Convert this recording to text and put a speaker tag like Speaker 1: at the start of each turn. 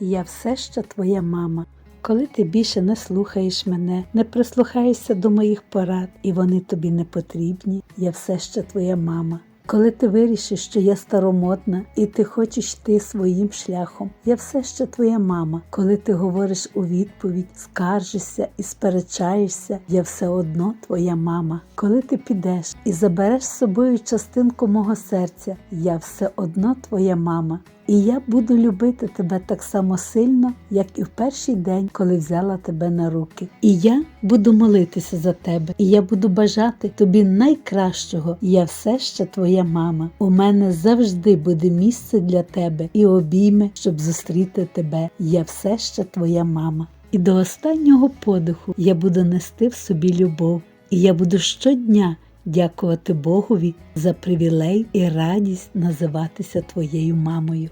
Speaker 1: я все ще твоя мама. Коли ти більше не слухаєш мене, не прислухаєшся до моїх порад, і вони тобі не потрібні, я все ще твоя мама. Коли ти вирішиш, що я старомодна і ти хочеш йти своїм шляхом, я все ще твоя мама. Коли ти говориш у відповідь, скаржишся і сперечаєшся, я все одно твоя мама. Коли ти підеш і забереш з собою частинку мого серця, я все одно твоя мама. І я буду любити тебе так само сильно, як і в перший день, коли взяла тебе на руки. І я буду молитися за тебе, і я буду бажати тобі найкращого. Я все ще твоя мама. У мене завжди буде місце для тебе і обійми, щоб зустріти тебе. Я все ще твоя мама. І до останнього подиху я буду нести в собі любов, і я буду щодня дякувати Богові за привілей і радість називатися твоєю мамою.